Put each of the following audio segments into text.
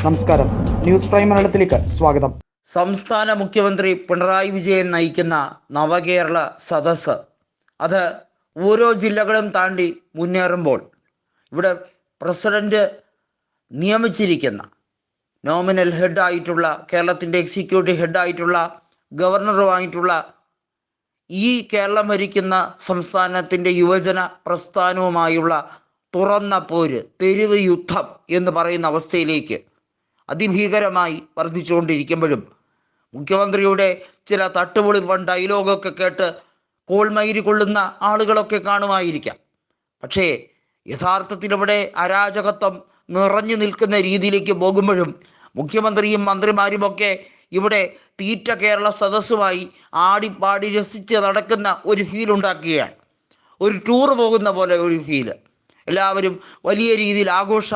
നമസ്കാരം. News prime മലയാളത്തിലേക്ക് സ്വാഗതം. സംസ്ഥാന മുഖ്യമന്ത്രി പിണറായി വിജയൻ നയിക്കുന്ന നവകേരള സദസ് അത് ഓരോ ജില്ലകളും താണ്ടി മുന്നേറുമ്പോൾ ഇവിടെ പ്രസിഡന്റ് നിയമിച്ചിരിക്കുന്ന നോമിനൽ ഹെഡായിട്ടുള്ള കേരളത്തിന്റെ എക്സിക്യൂട്ടീവ് ഹെഡായിട്ടുള്ള ഗവർണറുമായിട്ടുള്ള ഈ കേരളം ഭരിക്കുന്ന സംസ്ഥാനത്തിന്റെ യുവജന പ്രസ്ഥാനവുമായുള്ള തുറന്ന പോര് തെരുവ് യുദ്ധം എന്ന് പറയുന്ന അവസ്ഥയിലേക്ക് അതിഭീകരമായി വർദ്ധിച്ചുകൊണ്ടിരിക്കുമ്പോഴും മുഖ്യമന്ത്രിയുടെ ചില തട്ടുപൊളിപ്പൻ ഡയലോഗൊക്കെ കേട്ട് കോൾമയിരി കൊള്ളുന്ന ആളുകളൊക്കെ കാണുമായിരിക്കാം. പക്ഷേ യഥാർത്ഥത്തിൽ ഇവിടെ അരാജകത്വം നിറഞ്ഞു നിൽക്കുന്ന രീതിയിലേക്ക് പോകുമ്പോഴും മുഖ്യമന്ത്രിയും മന്ത്രിമാരുമൊക്കെ ഇവിടെ തീറ്റ കേരള സദസ്സുമായി ആടിപ്പാടി രസിച്ച് നടക്കുന്ന ഒരു ഫീൽ ഉണ്ടാക്കുകയാണ്. ഒരു ടൂർ പോകുന്ന പോലെ ഒരു ഫീൽ എല്ലാവരും വലിയ രീതിയിൽ ആഘോഷ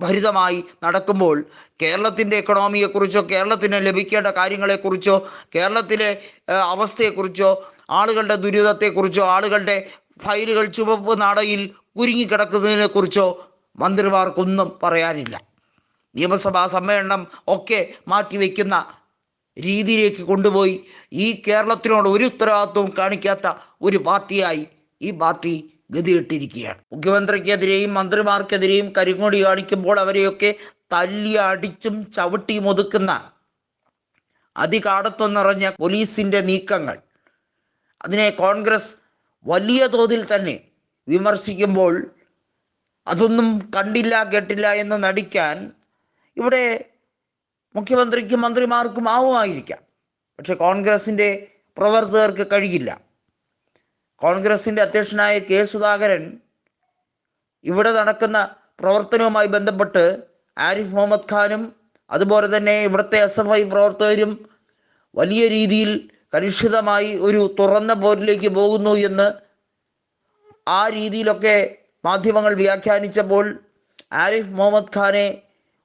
ഭരിതമായി നടക്കുമ്പോൾ കേരളത്തിന്റെ എക്കണോമിയെക്കുറിച്ചോ കേരളത്തിന് ലഭിക്കേണ്ട കാര്യങ്ങളെക്കുറിച്ചോ കേരളത്തിലെ അവസ്ഥയെക്കുറിച്ചോ ആളുകളുടെ ദുരിതത്തെക്കുറിച്ചോ ആളുകളുടെ ഫയലുകൾ ചുവപ്പ് നാടയിൽ കുരുങ്ങിക്കിടക്കുന്നതിനെക്കുറിച്ചോ മന്ത്രിമാർക്കൊന്നും പറയാനില്ല. നിയമസഭാ സമ്മേളനം ഒക്കെ മാറ്റിവെക്കുന്ന രീതിയിലേക്ക് കൊണ്ടുപോയി ഈ കേരളത്തിനോട് ഒരു ഉത്തരവാദിത്വവും കാണിക്കാത്ത ഒരു പാർട്ടിയായി ഈ പാർട്ടി ഗതികെട്ടിരിക്കുകയാണ്. മുഖ്യമന്ത്രിക്കെതിരെയും മന്ത്രിമാർക്കെതിരെയും കരിങ്ങോടി കാണിക്കുമ്പോൾ അവരെയൊക്കെ തല്ലി അടിച്ചും ചവിട്ടിയും ഒതുക്കുന്ന അതികാടത്വം നിറഞ്ഞ പോലീസിന്റെ നീക്കങ്ങൾ. അതിനെ കോൺഗ്രസ് വലിയ തോതിൽ തന്നെ വിമർശിക്കുമ്പോൾ അതൊന്നും കണ്ടില്ല കേട്ടില്ല എന്ന് നടിക്കാൻ ഇവിടെ മുഖ്യമന്ത്രിക്കും മന്ത്രിമാർക്കും ആവുമായിരിക്കാം. പക്ഷെ കോൺഗ്രസിന്റെ പ്രവർത്തകർക്ക് കഴിയില്ല. കോൺഗ്രസിന്റെ അധ്യക്ഷനായ കെ സുധാകരൻ ഇവിടെ നടക്കുന്ന പ്രവർത്തനവുമായി ബന്ധപ്പെട്ട് ആരിഫ് മുഹമ്മദ് ഖാനും അതുപോലെ തന്നെ ഇവിടുത്തെ എസ് എഫ് ഐ പ്രവർത്തകരും വലിയ രീതിയിൽ കലുഷിതമായി ഒരു തുറന്ന പോരിലേക്ക് പോകുന്നു എന്ന് ആ രീതിയിലൊക്കെ മാധ്യമങ്ങൾ വ്യാഖ്യാനിച്ചപ്പോൾ ആരിഫ് മുഹമ്മദ് ഖാനെ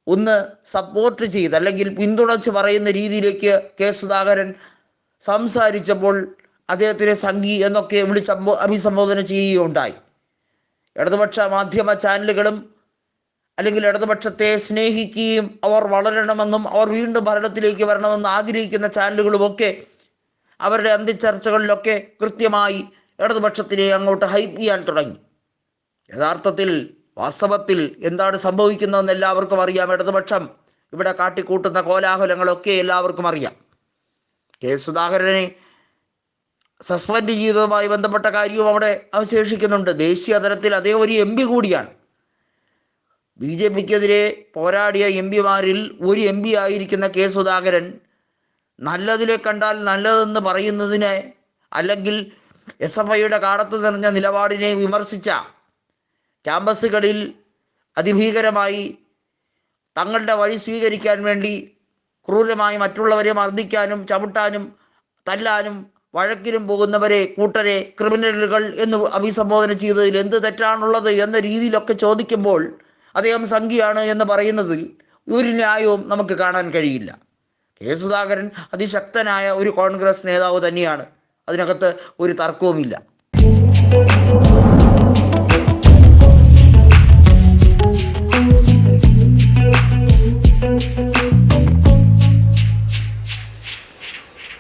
ഒന്ന് സപ്പോർട്ട് ചെയ്ത് അല്ലെങ്കിൽ പിന്തുണച്ച് പറയുന്ന രീതിയിലേക്ക് കെ സുധാകരൻ സംസാരിച്ചപ്പോൾ അദ്ദേഹത്തിനെ സംഘി എന്നൊക്കെ വിളിച്ച് അഭിസംബോധന ചെയ്യുകയുണ്ടായി. ഇടതുപക്ഷ മാധ്യമ ചാനലുകളും അല്ലെങ്കിൽ ഇടതുപക്ഷത്തെ സ്നേഹിക്കുകയും അവർ വളരണമെന്നും അവർ വീണ്ടും ഭരണത്തിലേക്ക് വരണമെന്നും ആഗ്രഹിക്കുന്ന ചാനലുകളുമൊക്കെ അവരുടെ അന്ത്യചർച്ചകളിലൊക്കെ കൃത്യമായി ഇടതുപക്ഷത്തിനെ അങ്ങോട്ട് ഹൈപ്പ് ചെയ്യാൻ തുടങ്ങി. യഥാർത്ഥത്തിൽ വാസ്തവത്തിൽ എന്താണ് സംഭവിക്കുന്നതെന്ന് എല്ലാവർക്കും അറിയാം. ഇടതുപക്ഷം ഇവിടെ കാട്ടിക്കൂട്ടുന്ന കോലാഹലങ്ങളൊക്കെ എല്ലാവർക്കും അറിയാം. കെ സുധാകരനെ സസ്പെൻഡ് ചെയ്തതുമായി ബന്ധപ്പെട്ട കാര്യവും അവിടെ അവശേഷിക്കുന്നുണ്ട്. ദേശീയ തലത്തിൽ അതേ ഒരു എം പി കൂടിയാണ്. ബി ജെ പിക്കെതിരെ പോരാടിയ എം പിമാരിൽ ഒരു എം പി ആയിരിക്കുന്ന കെ സുധാകരൻ നല്ലതിലെ കണ്ടാൽ നല്ലതെന്ന് പറയുന്നതിനെ അല്ലെങ്കിൽ എസ് എഫ് ഐയുടെ കാടത്ത് നിറഞ്ഞ നിലപാടിനെ വിമർശിച്ച ക്യാമ്പസുകളിൽ അതിഭീകരമായി തങ്ങളുടെ വഴി സ്വീകരിക്കാൻ വേണ്ടി ക്രൂരമായി മറ്റുള്ളവരെ മർദ്ദിക്കാനും ചവിട്ടാനും തല്ലാനും വഴക്കിനും പോകുന്നവരെ കൂട്ടരെ ക്രിമിനലുകൾ എന്ന് അഭിസംബോധന ചെയ്തതിൽ എന്ത് തെറ്റാണുള്ളത് എന്ന രീതിയിലൊക്കെ ചോദിക്കുമ്പോൾ അദ്ദേഹം സംഖ്യയാണ് എന്ന് പറയുന്നതിൽ ഒരു ന്യായവും നമുക്ക് കാണാൻ കഴിയില്ല. കെ. സുധാകരൻ അതിശക്തനായ ഒരു കോൺഗ്രസ് നേതാവ് തന്നെയാണ്. അതിനകത്ത് ഒരു തർക്കവുമില്ല.